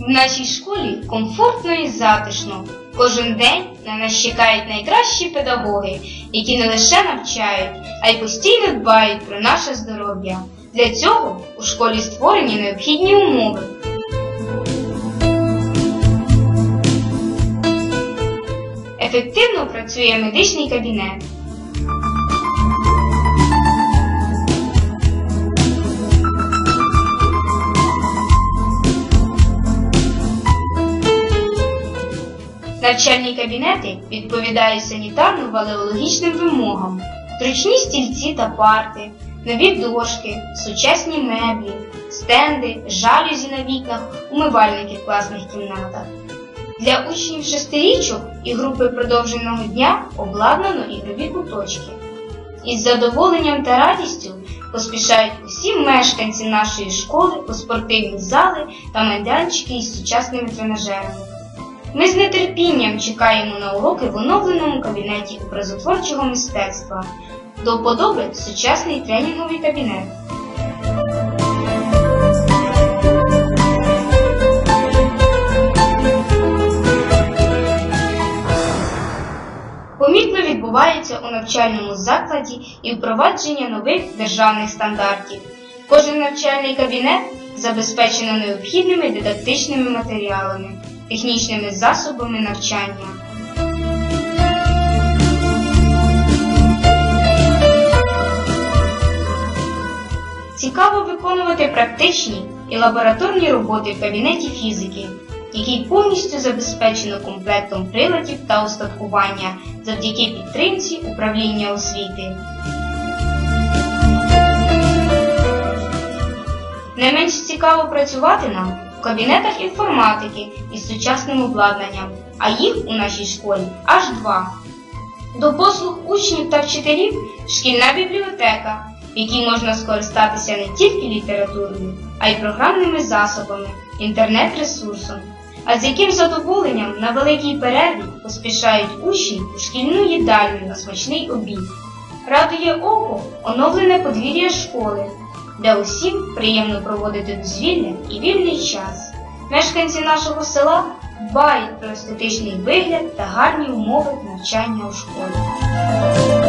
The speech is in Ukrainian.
В нашій школі комфортно і затишно. Кожен день на нас чекають найкращі педагоги, які не лише навчають, а й постійно дбають про наше здоров'я. Для цього у школі створені необхідні умови. Ефективно працює медичний кабінет. Навчальні кабінети відповідають санітарно-валеологічним вимогам, зручні стільці та парти, нові дошки, сучасні меблі, стенди, жалюзі на вікнах, умивальники в класних кімнатах. Для учнів шестирічок і групи продовженого дня обладнано ігрові куточки. Із задоволенням та радістю поспішають усі мешканці нашої школи у спортивні зали та майданчики із сучасними тренажерами. Ми з нетерпінням чекаємо на уроки в оновленому кабінеті образотворчого мистецтва. До вподоби сучасний тренінговий кабінет. Помітно відбувається у навчальному закладі і впровадження нових державних стандартів. Кожен навчальний кабінет забезпечено необхідними дидактичними матеріалами, технічними засобами навчання. Цікаво виконувати практичні і лабораторні роботи в кабінеті фізики, який повністю забезпечено комплектом приладів та устаткування завдяки підтримці управління освіти. Не менш цікаво працювати нам в кабінетах інформатики із сучасним обладнанням, а їх у нашій школі аж два. До послуг учнів та вчителів шкільна бібліотека, в якій можна скористатися не тільки літературою, а й програмними засобами, інтернет-ресурсом, а з яким задоволенням на великій перерві поспішають учні у шкільну їдальню на смачний обід. Радує око оновлене подвір'я школи, де усім приємно проводити дозвілля і вільний час. Мешканці нашого села дбають про естетичний вигляд та гарні умови навчання у школі.